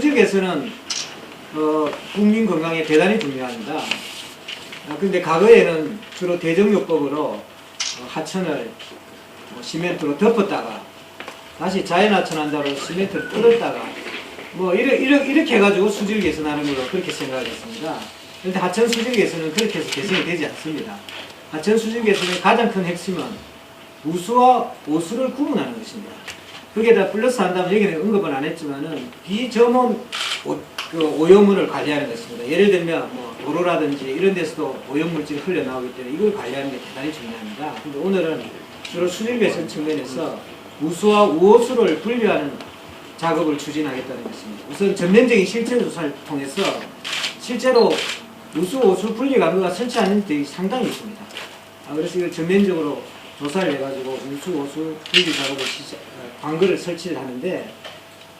개선은 어, 국민 건강에 대단히 중요합니다. 아, 근데 과거에는 주로 대정요법으로 어, 하천을 뭐 시멘트로 덮었다가 다시 자연하천한다로 시멘트를 뚫었다가 뭐 이렇게, 이렇게, 이렇게 해가지고 수질 개선하는 걸로 그렇게 생각하겠습니다. 그런데 하천 수질 개선은 그렇게 해서 개선이 되지 않습니다. 하천 수질 개선의 가장 큰 핵심은 우수와 오수를 구분하는 것입니다. 거기에다 플러스 한다면 여기는 언급은 안 했지만은 비점원 오, 그 오염물을 관리하는 것입니다. 예를 들면 뭐 도로라든지 이런 데서도 오염물질이 흘러나오기 때문에 이걸 관리하는 게 대단히 중요합니다. 근데 오늘은 주로 수질 개선 측면에서 우수와 우호수를 분리하는 작업을 추진하겠다는 것입니다. 우선 전면적인 실체 조사를 통해서 실제로 우수, 오수 분리 감도가 설치하는 데이 상당히 있습니다. 아, 그래서 이걸 전면적으로 조사를 해가지고 우수, 오수 분리 작업을 시작, 어, 광고를 설치를 하는데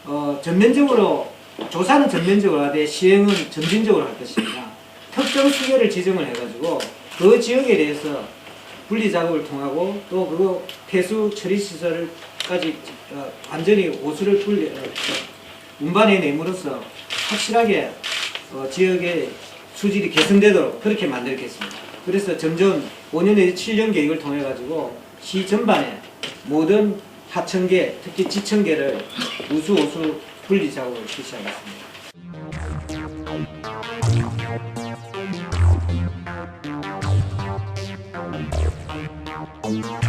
어, 전면적으로 조사는 전면적으로 하되 시행은 점진적으로 할 것입니다. 특정 수계를 지정을 해가지고 그 지역에 대해서 분리 작업을 통하고 또 그거 폐수 처리 시설까지 어, 완전히 오수를 분리 어, 운반해 내므로써 확실하게 어, 지역의 수질이 개선되도록 그렇게 만들겠습니다. 그래서 점점 5년 내지 7년 계획을 통해 가지고 시 전반에 모든 하천계, 특히 지천계를 우수 우수 분리 작업을 실시하겠습니다. 안녕.